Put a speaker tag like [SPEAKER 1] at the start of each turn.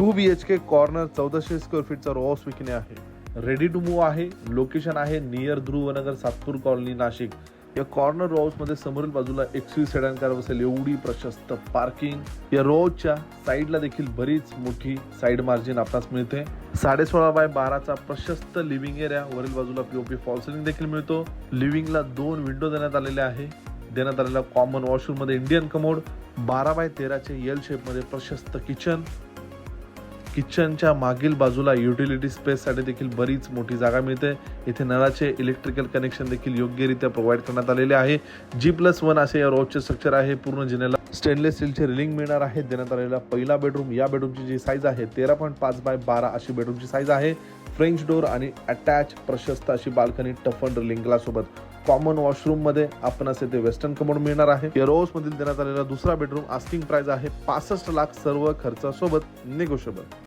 [SPEAKER 1] Two B H K corner चौदाशे square फीटचा row विकणे आहे. रेडी टू मूव्ह आहे. लोकेशन आहे नियर ध्रुवनगर सातपूर कॉलनी नाशिक. या कॉर्नर रो मध्ये समोरील बाजूला एकवीस सेडान कार बसेल. एवढी प्रशस्त पार्किंग या रोजच्या साईडला देखील बरीच मोठी साईड मार्जिन आपणास मिळते. साडे सोळा बाय बाराचा प्रशस्त लिव्हिंग एरिया वरील बाजूला पीओपी फॉल सिलिंग देखील मिळतो. लिव्हिंगला दोन विंडो देण्यात आलेले आहे. देण्यात आलेला कॉमन वॉशरूममध्ये इंडियन कमोड बारा बाय तेराचे एल शेपमध्ये प्रशस्त किचन किचनच्या मागील बाजूला युटिलिटी स्पेससाठी देखील बरीच मोठी जागा मिळते. इथे नळाचे इलेक्ट्रिकल कनेक्शन देखील योग्यरित्या प्रोव्हाइड करण्यात आलेले आहे. जी प्लस वन असे या रोजचे स्ट्रक्चर आहे. पूर्ण जिनेला स्टेनलेस स्टीलचे रिलिंग मिळणार आहे. देण्यात आलेला पहिला बेडरूम या बेडरूमची जी साईज आहे तेरा पॉईंट पाच बाय बारा अशी बेडरूमची साईज आहे. फ्रेंच डोर आणि अटॅच प्रशस्त अशी बाल्कनी टफन ड्रिलिंग सोबत. कॉमन वॉशरूममध्ये आपण असे ते वेस्टर्न कमोड मिळणार आहे. या रोज मधील देण्यात आलेला दुसरा बेडरूम आस्किंग प्राइस आहे. पासष्ट लाख सर्व खर्चासोबत निगोशिएबल